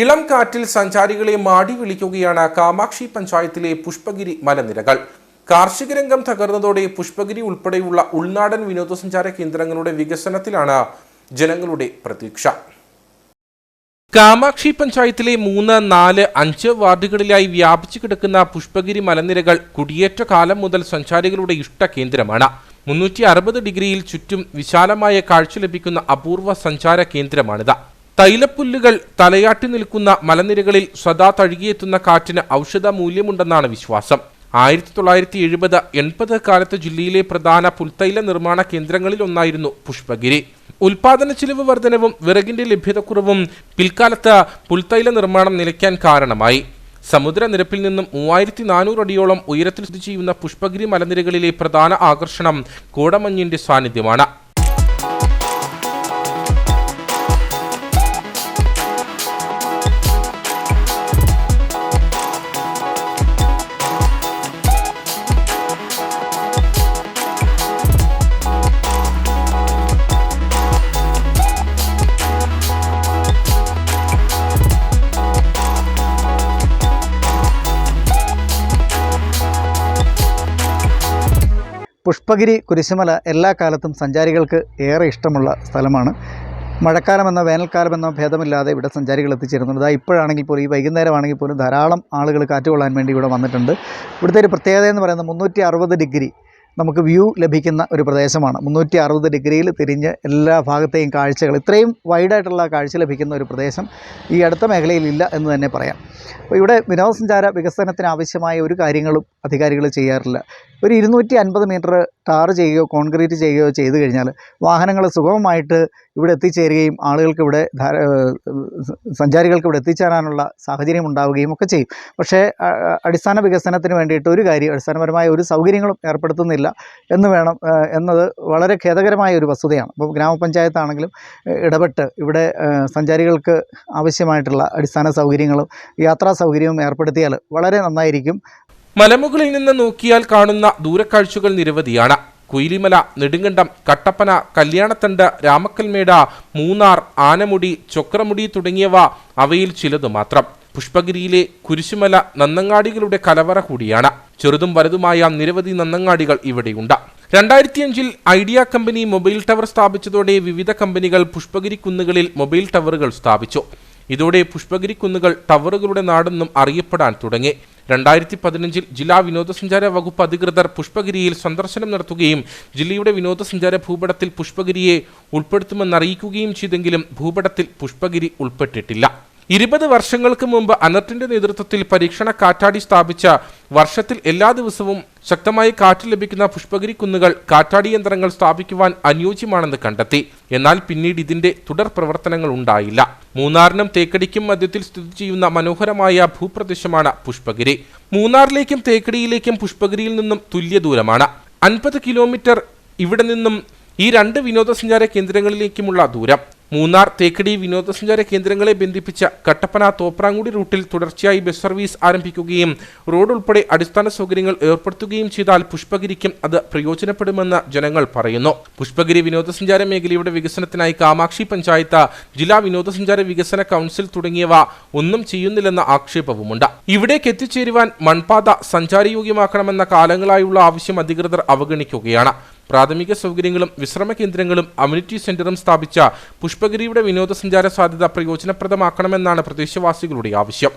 ഇളം കാറ്റിൽ സഞ്ചാരികളെ മാടി വിളിക്കുകയാണ് കാമാക്ഷി പഞ്ചായത്തിലെ പുഷ്പഗിരി മലനിരകൾ. കാർഷിക രംഗം തകർന്നതോടെ പുഷ്പഗിരി ഉൾപ്പെടെയുള്ള ഉൾനാടൻ വിനോദസഞ്ചാര കേന്ദ്രങ്ങളുടെ വികസനത്തിലാണ് ജനങ്ങളുടെ പ്രതീക്ഷ. കാമാക്ഷി പഞ്ചായത്തിലെ മൂന്ന് നാല് അഞ്ച് വാർഡുകളിലായി വ്യാപിച്ചു കിടക്കുന്ന പുഷ്പഗിരി മലനിരകൾ കുടിയേറ്റ കാലം മുതൽ സഞ്ചാരികളുടെ ഇഷ്ട കേന്ദ്രമാണ് മുന്നൂറ്റി അറുപത് ഡിഗ്രിയിൽ ചുറ്റും വിശാലമായ കാഴ്ച ലഭിക്കുന്ന അപൂർവ സഞ്ചാര കേന്ദ്രമാണിത്. തൈലപ്പുല്ലുകൾ തലയാട്ടി നിൽക്കുന്ന മലനിരകളിൽ സദാ തഴുകിയെത്തുന്ന കാറ്റിന് ഔഷധ മൂല്യമുണ്ടെന്നാണ് വിശ്വാസം. ആയിരത്തി തൊള്ളായിരത്തി എഴുപത് എൺപത് കാലത്ത് ജില്ലയിലെ പ്രധാന പുൽത്തൈല നിർമ്മാണ കേന്ദ്രങ്ങളിൽ ഒന്നായിരുന്നു പുഷ്പഗിരി. ഉൽപാദന ചെലവ് വർധനവും വിറകിന്റെ ലഭ്യതക്കുറവും പിൽക്കാലത്ത് പുൽത്തൈല നിർമ്മാണം നിലയ്ക്കാൻ കാരണമായി. സമുദ്രനിരപ്പിൽ നിന്നും മൂവായിരത്തി നാനൂറ് അടിയോളം ഉയരത്തിൽ സ്ഥിതി ചെയ്യുന്ന പുഷ്പഗിരി മലനിരകളിലെ പ്രധാന ആകർഷണം കോടമഞ്ഞിന്റെ സാന്നിധ്യമാണ്. പുഷ്പഗിരി കുരിശുമല എല്ലാ കാലത്തും സഞ്ചാരികൾക്ക് ഏറെ ഇഷ്ടമുള്ള സ്ഥലമാണ്. മഴക്കാലമെന്നോ വേനൽക്കാലമെന്നോ ഭേദമില്ലാതെ ഇവിടെ സഞ്ചാരികൾ എത്തിച്ചേരുന്നുണ്ട്. ഇതാ ഇപ്പോഴാണെങ്കിൽ പോലും ഈ വൈകുന്നേരമാണെങ്കിൽ പോലും ധാരാളം ആളുകൾ കാറ്റുകൊള്ളാൻ വേണ്ടി ഇവിടെ വന്നിട്ടുണ്ട്. ഇവിടുത്തെ ഒരു പ്രത്യേകത എന്ന് പറയുന്നത് മുന്നൂറ്റി ഡിഗ്രി നമുക്ക് വ്യൂ ലഭിക്കുന്ന ഒരു പ്രദേശമാണ്. മുന്നൂറ്റി അറുപത് ഡിഗ്രിയിൽ തിരിഞ്ഞ് എല്ലാ ഭാഗത്തെയും കാഴ്ചകൾ ഇത്രയും വൈഡായിട്ടുള്ള കാഴ്ച ലഭിക്കുന്ന ഒരു പ്രദേശം ഈ അടുത്ത മേഖലയിലില്ല എന്ന് തന്നെ പറയാം. അപ്പോൾ ഇവിടെ വിനോദസഞ്ചാര വികസനത്തിന് ആവശ്യമായ ഒരു കാര്യങ്ങളും അധികാരികൾ ചെയ്യാറില്ല. ഒരു ഇരുന്നൂറ്റി അൻപത് മീറ്റർ ടാർ ചെയ്യുകയോ കോൺക്രീറ്റ് ചെയ്യുകയോ ചെയ്തു കഴിഞ്ഞാൽ വാഹനങ്ങൾ സുഗമമായിട്ട് ഇവിടെ എത്തിച്ചേരുകയും ആളുകൾക്ക് ഇവിടെ സഞ്ചാരികൾക്ക് ഇവിടെ എത്തിച്ചേരാനുള്ള സാഹചര്യം ഉണ്ടാവുകയും ഒക്കെ ചെയ്യും. പക്ഷേ അടിസ്ഥാന വികസനത്തിന് വേണ്ടിയിട്ട് ഒരു കാര്യം അടിസ്ഥാനപരമായ ഒരു സൗകര്യങ്ങളും ഏർപ്പെടുത്തുന്നില്ല. എന്ന് വേണം എന്നത് വളരെ ഖേദകരമായ ഒരു വസ്തുതയാണ്. അപ്പോൾ ഗ്രാമപഞ്ചായത്താണെങ്കിലും ഇടപെട്ട് ഇവിടെ സഞ്ചാരികൾക്ക് ആവശ്യമായിട്ടുള്ള അടിസ്ഥാന സൗകര്യങ്ങളും യാത്രാ സൗകര്യവും ഏർപ്പെടുത്തിയാൽ വളരെ നന്നായിരിക്കും. മലമുകളിൽ നിന്ന് നോക്കിയാൽ കാണുന്ന ദൂരക്കാഴ്ചകൾ നിരവധിയാണ്. കുയിലിമല നെടുങ്കണ്ടം കട്ടപ്പന കല്യാണത്തണ്ട് രാമക്കൽമേട മൂന്നാർ ആനമുടി ചൊക്രമുടി തുടങ്ങിയവ അവയിൽ ചിലത് മാത്രം. പുഷ്പഗിരിയിലെ കുരിശുമല നന്നങ്ങാടികളുടെ കലവറ കൂടിയാണ്. ചെറുതും വലുതുമായ നിരവധി നന്നങ്ങാടികൾ ഇവിടെയുണ്ട്. രണ്ടായിരത്തിയഞ്ചിൽ ഐഡിയ കമ്പനി മൊബൈൽ ടവർ സ്ഥാപിച്ചതോടെ വിവിധ കമ്പനികൾ പുഷ്പഗിരി കുന്നുകളിൽ മൊബൈൽ ടവറുകൾ സ്ഥാപിച്ചു. ഇതോടെ പുഷ്പഗിരി കുന്നുകൾ ടവറുകളുടെ നാടെന്നും അറിയപ്പെടാൻ തുടങ്ങി. രണ്ടായിരത്തി പതിനഞ്ചിൽ ജില്ലാ വിനോദസഞ്ചാര വകുപ്പ് അധികൃതർ പുഷ്പഗിരിയിൽ സന്ദർശനം നടത്തുകയും ജില്ലയുടെ വിനോദസഞ്ചാര ഭൂപടത്തിൽ പുഷ്പഗിരിയെ ഉൾപ്പെടുത്തുമെന്നറിയിക്കുകയും ചെയ്തെങ്കിലും ഭൂപടത്തിൽ പുഷ്പഗിരി ഉൾപ്പെട്ടിട്ടില്ല. ഇരുപത് വർഷങ്ങൾക്ക് മുമ്പ് അനർട്ടിന്റെ നേതൃത്വത്തിൽ പരീക്ഷണ കാറ്റാടി സ്ഥാപിച്ച വർഷത്തിൽ എല്ലാ ദിവസവും ശക്തമായി കാറ്റ് ലഭിക്കുന്ന പുഷ്പഗിരി കുന്നുകൾ കാറ്റാടി യന്ത്രങ്ങൾ സ്ഥാപിക്കുവാൻ അനുയോജ്യമാണെന്ന് കണ്ടെത്തി. എന്നാൽ പിന്നീട് ഇതിന്റെ തുടർ പ്രവർത്തനങ്ങൾ ഉണ്ടായില്ല. മൂന്നാറിനും തേക്കടിക്കും മധ്യത്തിൽ സ്ഥിതി ചെയ്യുന്ന മനോഹരമായ ഭൂപ്രദേശമാണ് പുഷ്പഗിരി. മൂന്നാറിലേക്കും തേക്കടിയിലേക്കും പുഷ്പഗിരിയിൽ നിന്നും തുല്യ ദൂരമാണ്. അൻപത് കിലോമീറ്റർ ഇവിടെ നിന്നും ഈ രണ്ട് വിനോദസഞ്ചാര കേന്ദ്രങ്ങളിലേക്കുമുള്ള ദൂരം. മൂന്നാർ തേക്കടി വിനോദസഞ്ചാര കേന്ദ്രങ്ങളെ ബന്ധിപ്പിച്ച കട്ടപ്പന തോപ്രാങ്കുടി റൂട്ടിൽ തുടർച്ചയായി ബസ് സർവീസ് ആരംഭിക്കുകയും റോഡ് ഉൾപ്പെടെ അടിസ്ഥാന സൗകര്യങ്ങൾ ഏർപ്പെടുത്തുകയും ചെയ്താൽ പുഷ്പഗിരിക്കും അത് പ്രയോജനപ്പെടുമെന്ന് ജനങ്ങൾ പറയുന്നു. പുഷ്പഗിരി വിനോദസഞ്ചാര മേഖലയുടെ വികസനത്തിനായി കാമാക്ഷി പഞ്ചായത്ത് ജില്ലാ വിനോദസഞ്ചാര വികസന കൗൺസിൽ തുടങ്ങിയവ ഒന്നും ചെയ്യുന്നില്ലെന്ന ആക്ഷേപവുമുണ്ട്. ഇവിടേക്ക് എത്തിച്ചേരുവാൻ മൺപാത സഞ്ചാരയോഗ്യമാക്കണമെന്ന കാലങ്ങളായുള്ള ആവശ്യം അധികൃതർ അവഗണിക്കുകയാണ്. പ്രാഥമിക സൗകര്യങ്ങളും വിശ്രമ കേന്ദ്രങ്ങളും അമ്യൂണിറ്റി സെന്ററും സ്ഥാപിച്ച പുഷ്പഗിരിയുടെ വിനോദസഞ്ചാര സാധ്യത പ്രയോജനപ്രദമാക്കണമെന്നാണ് പ്രദേശവാസികളുടെ ആവശ്യം.